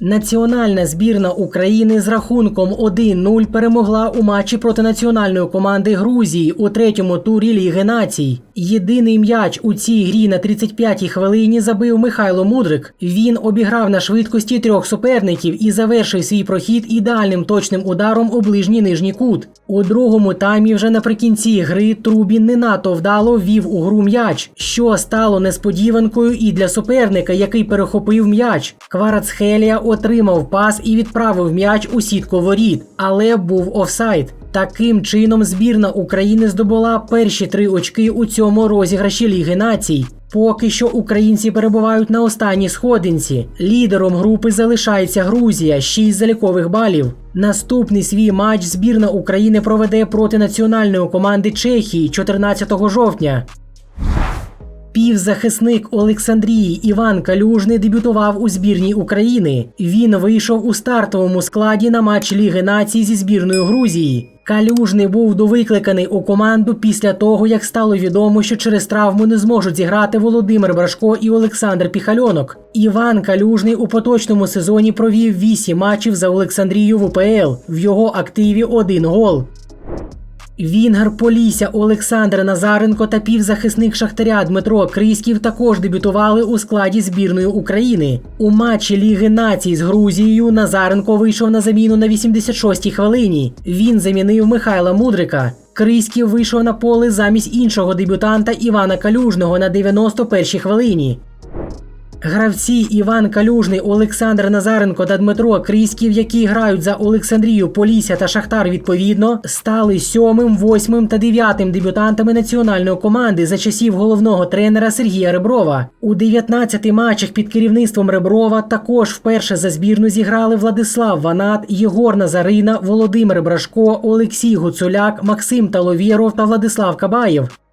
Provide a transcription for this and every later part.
Національна збірна України з рахунком 1-0 перемогла у матчі проти національної команди Грузії у третьому турі Ліги націй. Єдиний м'яч у цій грі на 35-й хвилині забив Михайло Мудрик. Він обіграв на швидкості трьох суперників і завершив свій прохід ідеальним точним ударом у ближній нижній кут. У другому таймі вже наприкінці гри Трубін не надто вдало ввів у гру м'яч, що стало несподіванкою і для суперника, який перехопив м'яч. Кварацхелія отримав пас і відправив м'яч у сітку воріт, але був офсайд. Таким чином, збірна України здобула перші три очки у цьому розіграші Ліги націй. Поки що українці перебувають на останній сходинці. Лідером групи залишається Грузія 6 залікових балів. Наступний свій матч збірна України проведе проти національної команди Чехії 14 жовтня. Півзахисник Олександрії Іван Калюжний дебютував у збірній України. Він вийшов у стартовому складі на матч Ліги націй зі збірною Грузії. Калюжний був довикликаний у команду після того, як стало відомо, що через травму не зможуть зіграти Володимир Брашко і Олександр Піхальонок. Іван Калюжний у поточному сезоні провів 8 матчів за Олександрію в УПЛ. В його активі один гол. Вінгер Полісся Олександр Назаренко та півзахисник Шахтаря Дмитро Криськів також дебютували у складі збірної України. У матчі Ліги націй з Грузією Назаренко вийшов на заміну на 86-й хвилині. Він замінив Михайла Мудрика. Криськів вийшов на поле замість іншого дебютанта Івана Калюжного на 91-й хвилині. Гравці Іван Калюжний, Олександр Назаренко та Дмитро Кріськів, які грають за Олександрію, Полісся та Шахтар відповідно, стали сьомим, восьмим та дев'ятим дебютантами національної команди за часів головного тренера Сергія Реброва. У 19 матчах під керівництвом Реброва також вперше за збірну зіграли Владислав Ванат, Єгор Назарина, Володимир Брашко, Олексій Гуцуляк, Максим Таловєров та Владислав Кабаєв.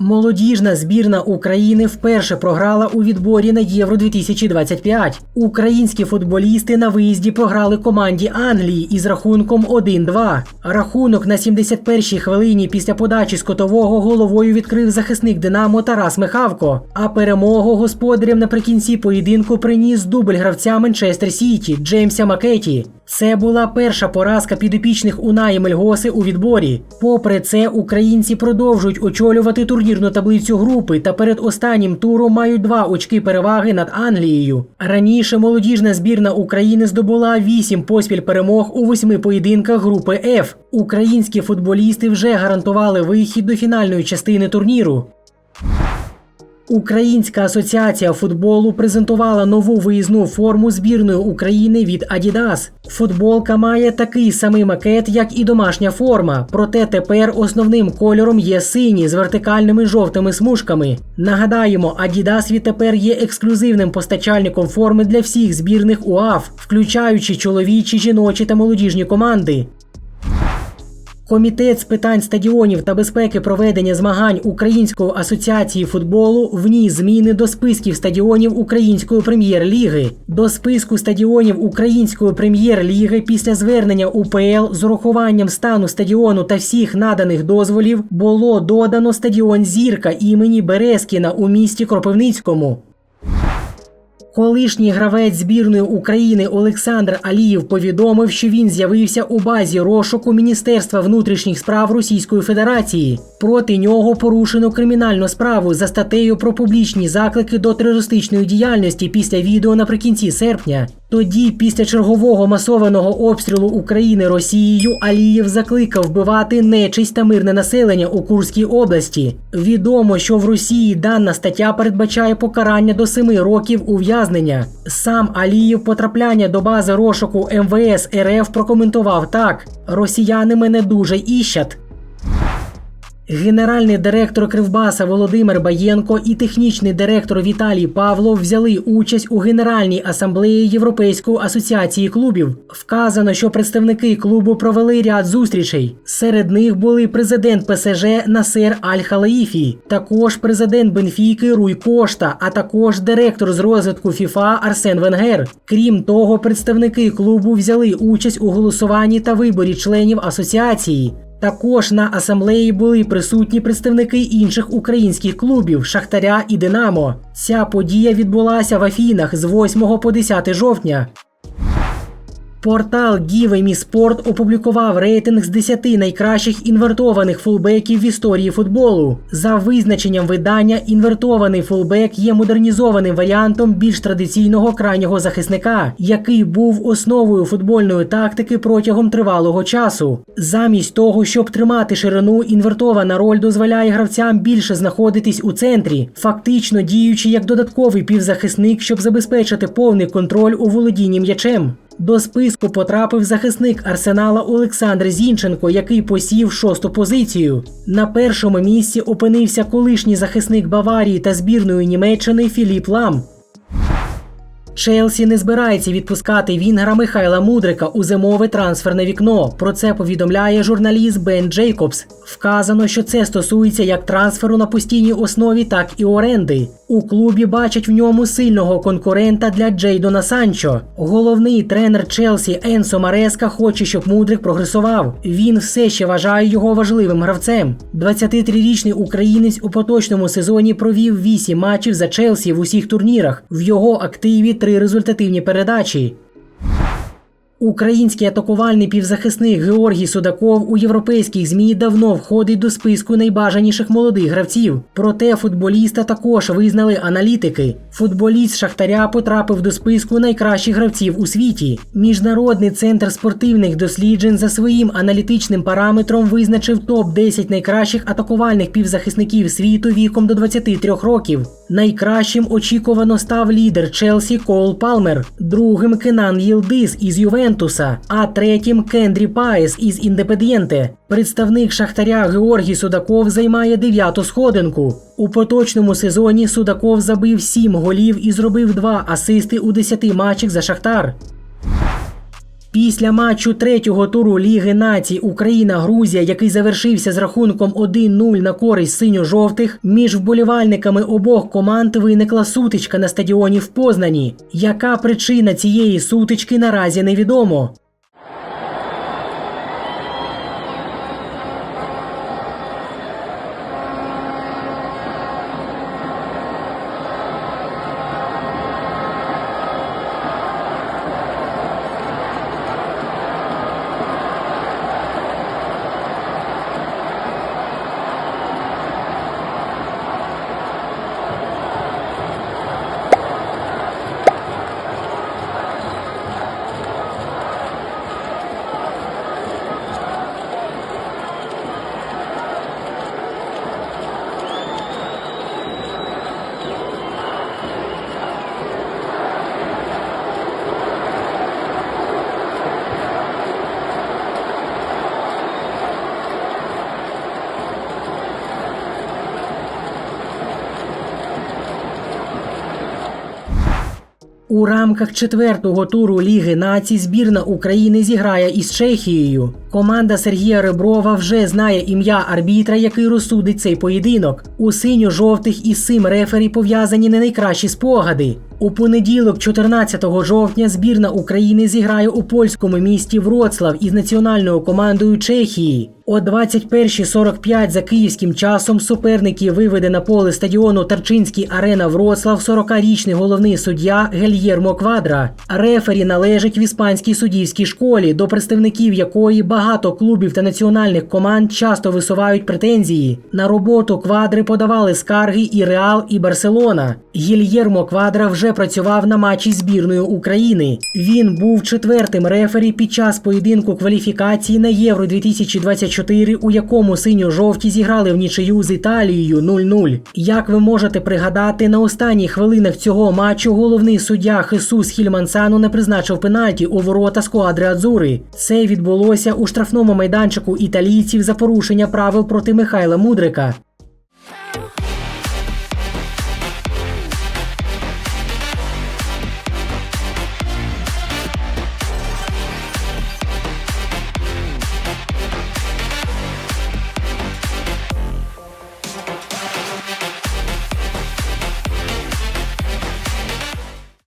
Молодіжна збірна України вперше програла у відборі на Євро 2025. Українські футболісти на виїзді програли команді Англії із рахунком 1-2. Рахунок на 71-й хвилині після подачі з котового головою відкрив захисник Динамо Тарас Михавко. А перемогу господарям наприкінці поєдинку приніс дубль гравця Манчестер Сіті Джеймса Макеті. Це була перша поразка підопічних Унаї Мельгоси у відборі. Попри це, українці продовжують очолювати турнірну таблицю групи та перед останнім туром мають два очки переваги над Англією. Раніше молодіжна збірна України здобула вісім поспіль перемог у восьми поєдинках групи F. Українські футболісти вже гарантували вихід до фінальної частини турніру. Українська асоціація футболу презентувала нову виїзну форму збірної України від Adidas. Футболка має такий самий макет, як і домашня форма, проте тепер основним кольором є синій з вертикальними жовтими смужками. Нагадаємо, Adidas відтепер є ексклюзивним постачальником форми для всіх збірних УАФ, включаючи чоловічі, жіночі та молодіжні команди. Комітет з питань стадіонів та безпеки проведення змагань Української асоціації футболу вніс зміни до списків стадіонів Української прем'єр-ліги. До списку стадіонів Української прем'єр-ліги після звернення УПЛ з урахуванням стану стадіону та всіх наданих дозволів було додано стадіон Зірка імені Березкіна у місті Кропивницькому. Колишній гравець збірної України Олександр Алієв повідомив, що він з'явився у базі розшуку Міністерства внутрішніх справ Російської Федерації. Проти нього порушено кримінальну справу за статтею про публічні заклики до терористичної діяльності після відео наприкінці серпня. Тоді, після чергового масованого обстрілу України Росією, Алієв закликав вбивати нечисть та мирне населення у Курській області. Відомо, що в Росії дана стаття передбачає покарання до семи років ув'язнення. Сам Алієв потрапляння до бази розшуку МВС РФ прокоментував так: Росіяни мене дуже іщать. Генеральний директор Кривбаса Володимир Баєнко і технічний директор Віталій Павлов взяли участь у Генеральній асамблеї Європейської асоціації клубів. Вказано, що представники клубу провели ряд зустрічей. Серед них були президент ПСЖ Насер Аль-Халаїфі, також президент Бенфіки Руй Кошта, а також директор з розвитку ФІФА Арсен Венгер. Крім того, представники клубу взяли участь у голосуванні та виборі членів асоціації. Також на асамблеї були присутні представники інших українських клубів Шахтаря і Динамо. Ця подія відбулася в Афінах з 8 по 10 жовтня. Портал Give Sport опублікував рейтинг з 10 найкращих інвертованих фулбеків в історії футболу. За визначенням видання, інвертований фулбек є модернізованим варіантом більш традиційного крайнього захисника, який був основою футбольної тактики протягом тривалого часу. Замість того, щоб тримати ширину, інвертована роль дозволяє гравцям більше знаходитись у центрі, фактично діючи як додатковий півзахисник, щоб забезпечити повний контроль у володінні м'ячем. До списку потрапив захисник арсенала Олександр Зінченко, який посів шосту позицію. На першому місці опинився колишній захисник Баварії та збірної Німеччини Філіп Лам. Челсі не збирається відпускати Вінгера Михайла Мудрика у зимове трансферне вікно. Про це повідомляє журналіст Бен Джейкобс. Вказано, що це стосується як трансферу на постійній основі, так і оренди. У клубі бачать в ньому сильного конкурента для Джейдона Санчо. Головний тренер Челсі Енсо Мареска хоче, щоб Мудрик прогресував. Він все ще вважає його важливим гравцем. 23-річний українець у поточному сезоні провів 8 матчів за Челсі в усіх турнірах. В його активі три результативні передачі. Український атакувальний півзахисник Георгій Судаков у європейських змі давно входить до списку найбажаніших молодих гравців. Проте футболіста також визнали аналітики. Футболіст Шахтаря потрапив до списку найкращих гравців у світі. Міжнародний центр спортивних досліджень за своїм аналітичним параметром визначив топ 10 найкращих атакувальних півзахисників світу віком до 23 років. Найкращим очікувано став лідер Челсі Кол Палмер, другим Кенан Єлдис із Ювентуса, а третім Кендрі Паєс із Індепедієнте. Представник Шахтаря Георгій Судаков займає дев'яту сходинку. У поточному сезоні Судаков забив 7 голів і зробив 2 асисти у 10 матчах за Шахтар. Після матчу третього туру Ліги націй Україна-Грузія, який завершився з рахунком 1-0 на користь синьо-жовтих, між вболівальниками обох команд виникла сутичка на стадіоні в Познані. Яка причина цієї сутички наразі невідомо. У рамках четвертого туру Ліги націй збірна України зіграє із Чехією. Команда Сергія Реброва вже знає ім'я арбітра, який розсудить цей поєдинок. У синьо-жовтих із цим рефері пов'язані не найкращі спогади. У понеділок, 14 жовтня, збірна України зіграє у польському місті Вроцлав із національною командою Чехії. О 21.45 за київським часом суперники виведе на поле стадіону Тарчинський арена Вроцлав 40-річний головний суддя Гельєрмо Квадра. Рефері належить в іспанській суддівській школі, до представників якої багато клубів та національних команд часто висувають претензії. На роботу квадри подавали скарги і Реал, і Барселона. Гільєрмо Квадра вже працював на матчі з збірною України. Він був четвертим рефері під час поєдинку кваліфікації на Євро 2024, у якому синьо-жовті зіграли в нічию з Італією 0-0. Як ви можете пригадати, на останніх хвилинах цього матчу головний суддя Хесус Хільмансану не призначив пенальті у ворота сквадри Адзури. Це відбулося у штрафному майданчику італійців за порушення правил проти Михайла Мудрика.